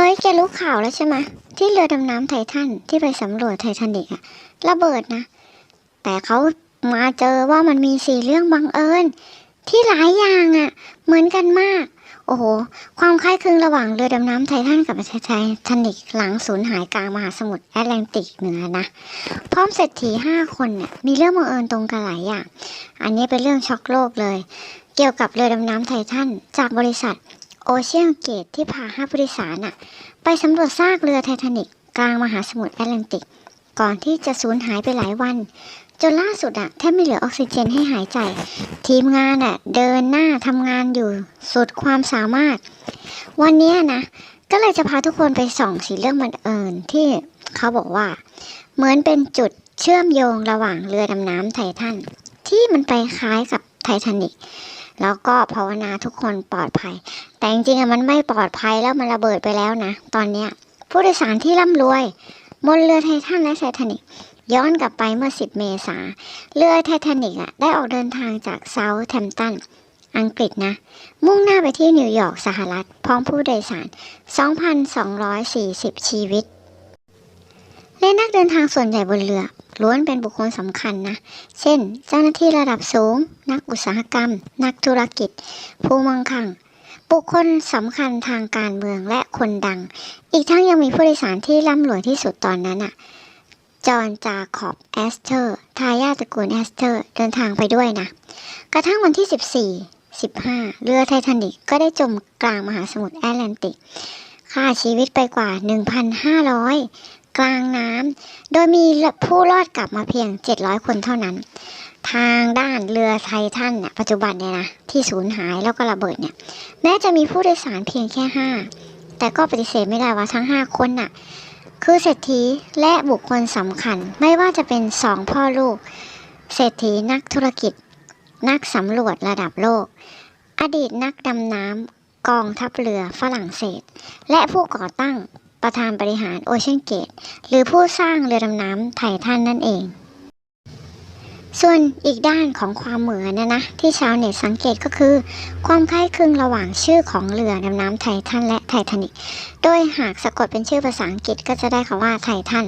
ฮ้ย แกรู้ข่าวแล้วใช่ไหมที่เรือดำน้ำไททันที่ไปสำรวจไททานิกอะระเบิดนะ แต่เขามาเจอว่ามันมีสี่เรื่องบังเอิญ ที่หลายอย่างอะเหมือนกันมาก โอ้โห ความคล้ายคลึงระหว่างเรือดำน้ำไททันกับไททานิกหลังสูญหายกลางมหาสมุทรแอตแลนติกเหนือนะ พร้อมเศรษฐีห้าคนเนี่ยมีเรื่องบังเอิญตรงกันหลายอย่าง อันนี้เป็นเรื่องช็อกโลกเลย เกี่ยวกับเรือดำน้ำไททันจากบริษัท โอเชียนเกตที่พาห้าผู้โดยสารน่ะ ไปสำรวจซากเรือไททานิกกลางมหาสมุทรแอตแลนติก ก่อนที่จะสูญหายไปหลายวัน จนล่าสุดอะแทบไม่เหลือออกซิเจนให้หายใจ ทีมงานอะเดินหน้าทำงานอยู่สุดความสามารถ วันนี้นะ ก็เลยจะพาทุกคนไปส่องสีเรื่องบังเอิญที่เขาบอกว่า เหมือนเป็นจุดเชื่อมโยงระหว่างเรือดำน้ำไททันที่มันไปคล้ายกับไททานิก แล้วก็ภาวนาทุกคนปลอดภัย แต่จริงๆอะมันไม่ปลอดภัยแล้วมันระเบิดไปแล้วนะ ตอนเนี้ยผู้โดยสารที่ร่ำรวยบนเรือไททันและไททานิกย้อนกลับไปเมื่อ 10 เมษาเรือไททานิกอะได้ออกเดินทางจากเซาท์แทมป์ตันอังกฤษนะ มุ่งหน้าไปที่นิวยอร์กสหรัฐ พร้อมผู้โดยสาร 2,240 ชีวิต และนักเดินทางส่วนใหญ่บนเรือ ล้วนเป็นบุคคลสำคัญนะ เช่น เจ้าหน้าที่ระดับสูง นักอุตสาหกรรม นักธุรกิจ ผู้มั่งคั่ง บุคคลสำคัญทางการเมืองและคนดัง อีกทั้งยังมีผู้โดยสารที่ร่ำรวยที่สุดตอนนั้นอะจอห์นจาคอบแอสเตอร์ ทายาทตระกูลแอสเตอร์ เดินทางไปด้วยนะ กระทั่งวันที่ 14 15 เรือไททานิกก็ได้จมกลางมหาสมุทรแอตแลนติก ค่าชีวิตไปกว่า 1,500 กลางน้ำ โดยมีผู้รอดกลับมาเพียง 700 คนเท่านั้น ทางด้านเรือไททันเนี่ยปัจจุบันเนี่ยนะ ที่สูญหายแล้วก็ระเบิดเนี่ย แม้จะมีผู้โดยสารเพียงแค่ 5 แต่ก็ปฏิเสธไม่ได้ว่าทั้ง 5 คนน่ะ คือเศรษฐีและบุคคลสำคัญ ไม่ว่าจะเป็นสองพ่อลูก เศรษฐีนักธุรกิจ นักสำรวจระดับโลก อดีตนักดำน้ำกองทัพเรือฝรั่งเศส และผู้ก่อตั้ง ประธานบริหารโอเชียนเกต หรือผู้สร้างเรือดำน้ำไททันนั่นเอง ส่วนอีกด้านของความเหมือนนะนะที่ชาวเน็ตสังเกตก็คือ ความคล้ายคลึงระหว่างชื่อของเรือดำน้ำไททันและไททานิกโดยหากสะกดเป็นชื่อภาษาอังกฤษก็จะได้คำว่าไททัน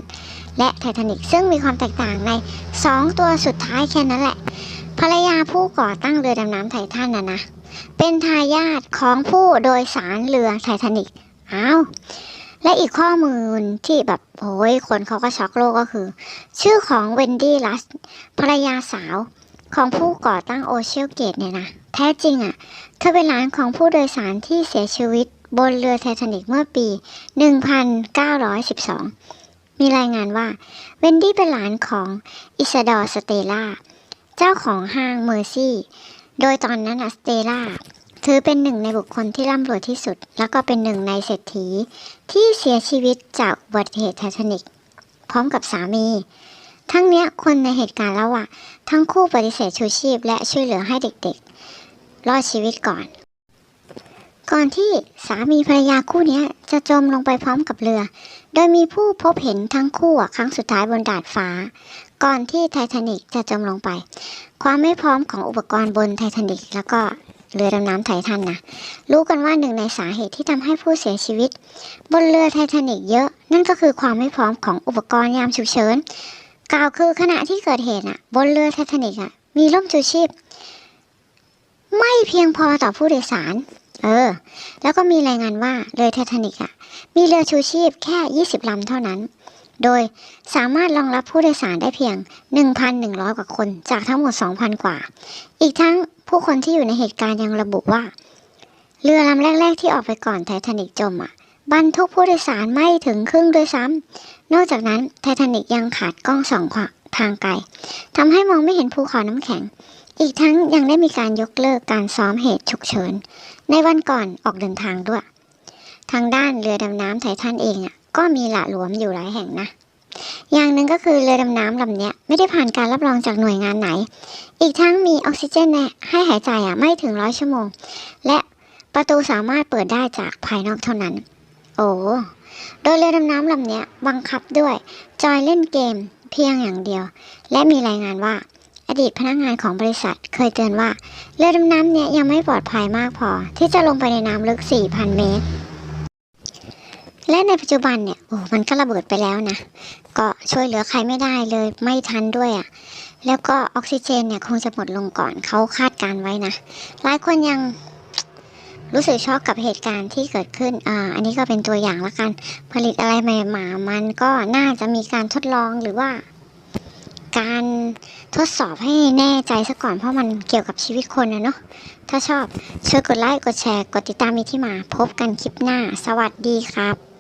และไททานิกซึ่งมีความแตกต่างใน 2 ตัวสุดท้ายแค่นั้นแหละภรรยาผู้ก่อตั้งเรือดำน้ำไททันนะนะ เป็นทายาทของผู้โดยสารเรือไททานิกอ้าว และอีกข้อมูลที่แบบโอ้ยคนเขาก็ช็อกโลกก็คือ ชื่อของเวนดี้ลัสภรรยาสาวของผู้ก่อตั้งโอเชียลเกตเนี่ยนะ แท้จริงอะ่ะ เธอเป็นหลานของผู้โดยสารที่เสียชีวิตบนเรือไททานิกเมื่อปี 1912 มีรายงานว่า เวนดี้เป็นหลานของอิซาดอร์สเตล่า เจ้าของห้างเมอร์ซี่ โดยตอนนั้นอะสเตล่า ถือเป็นหนึ่งในบุคคลที่ร่ำรวยที่สุด แล้วก็เป็นหนึ่งในเศรษฐีที่เสียชีวิตจากอุบัติเหตุไททานิกพร้อมกับสามี ทั้งเนี้ยคนในเหตุการณ์แล้วว่าทั้งคู่ปฏิเสธชูชีพ และช่วยเหลือให้เด็กๆ รอดชีวิตก่อน ก่อนที่สามีภรรยาคู่นี้จะจมลงไปพร้อมกับเรือ โดยมีผู้พบเห็นทั้งคู่ครั้งสุดท้ายบนดาดฟ้า ก่อนที่ไททานิกจะจมลงไป ความไม่พร้อมของอุปกรณ์บนไททานิกแล้วก็ เรือดำน้ำไททันนะรู้กันว่าหนึ่งในสาเหตุที่ทำให้ผู้เสียชีวิต บนเรือไททานิกเยอะ นั่นก็คือความไม่พร้อมของอุปกรณ์ยามฉุกเฉินกล่าวคือขณะที่เกิดเหตุอะ บนเรือไททานิกอะ มีร่มชูชีพ ไม่เพียงพอต่อผู้โดยสาร เออ แล้วก็มีรายงานว่าเรือไททานิกอะ มีเรือชูชีพแค่ 20 ลำเท่านั้น โดยสามารถรองรับผู้โดยสารได้เพียง 1,100 กว่าคนจากทั้งหมด 2,000 กว่า อีกทั้ง ผู้คนที่อยู่ในเหตุการณ์ยังระบุว่า เรือลำแรก ๆ ที่ออกไปก่อนไททานิกจมอะบรรทุกผู้โดยสารไม่ถึงครึ่งด้วยซ้ำ นอกจากนั้นไททานิกยังขาดกล้องสองทางไกลทำให้มองไม่เห็นภูเขาน้ำแข็ง อีกทั้งยังได้มีการยกเลิกการซ้อมเหตุฉุกเฉิน ในวันก่อนออกเดินทางด้วย ทางด้านเรือดำน้ำไททันเองอะก็มีหละหลวมอยู่หลายแห่งนะ อย่างหนึ่งก็คือเรือดำน้ำลำนี้ไม่ได้ผ่านการรับรองจากหน่วยงานไหน อีกทั้งมีออกซิเจนให้หายใจอะไม่ถึงร้อยชั่วโมง และประตูสามารถเปิดได้จากภายนอกเท่านั้น โอ้โดยเรือดำน้ำลำนี้บังคับด้วยจอยเล่นเกมเพียงอย่างเดียว และมีรายงานว่าอดีตพนักงานของบริษัทเคยเตือนว่า เรือดำน้ำเนี้ยยังไม่ปลอดภัยมากพอ ที่จะลงไปในน้ำลึก 4,000 เมตร และในปัจจุบันเนี่ยโอ้มันก็ระเบิดไปแล้วนะ ก็ช่วยเหลือใครไม่ได้เลยไม่ทันด้วยอะ่ะแล้วก็ออกซิเจนเนี่ยคงจะหมดลงก่อนเขาคาดการไว้นะ หลายคนยังรู้สึกช็อกกับเหตุการณ์ที่เกิดขึ้น อ่า อันนี้ก็เป็นตัวอย่างละกัน ผลิตอะไรใหม่ๆมันก็น่าจะมีการทดลองหรือว่า การทดสอบให้แน่ใจซะก่อนเพราะมันเกี่ยวกับชีวิตคนนะเนาะ ถ้าชอบช่วยกดไลค์ กดแชร์ กดติดตามมีที่มา พบกันคลิปหน้า สวัสดีครับ